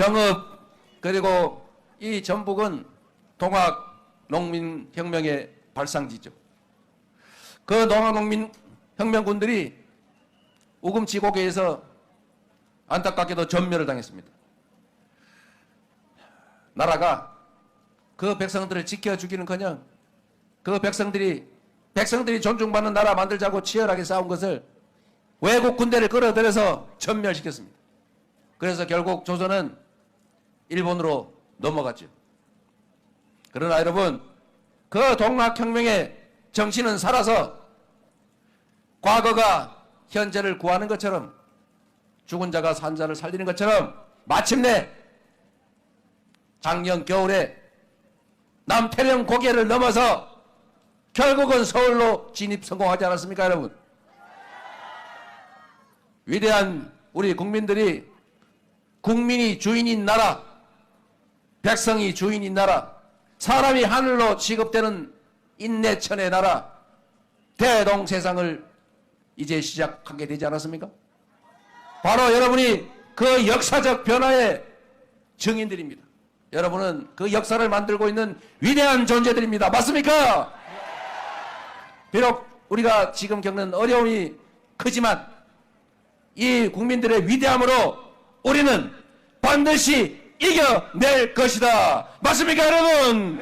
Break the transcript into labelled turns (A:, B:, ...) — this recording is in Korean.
A: 정읍 그리고 이 전북은 동학 농민혁명의 발상지죠. 그 농학농민 혁명군들이 우금치고개에서 안타깝게도 전멸을 당했습니다. 나라가 그 백성들을 지켜주기는커녕 그 백성들이 백성들이 존중받는 나라 만들자고 치열하게 싸운 것을 외국 군대를 끌어들여서 전멸시켰습니다. 그래서 결국 조선은 일본으로 넘어갔죠. 그러나 여러분 그 동학혁명의 정신은 살아서 과거가 현재를 구하는 것처럼 죽은 자가 산 자를 살리는 것처럼 마침내 작년 겨울에 남태령 고개를 넘어서 결국은 서울로 진입 성공하지 않았습니까 여러분? 위대한 우리 국민들이 국민이 주인인 나라, 백성이 주인인 나라, 사람이 하늘로 취급되는 인내천의 나라, 대동 세상을 이제 시작하게 되지 않았습니까? 바로 여러분이 그 역사적 변화의 증인들입니다. 여러분은 그 역사를 만들고 있는 위대한 존재들입니다. 맞습니까? 비록 우리가 지금 겪는 어려움이 크지만 이 국민들의 위대함으로 우리는 반드시 이겨낼 것이다. 맞습니까, 여러분?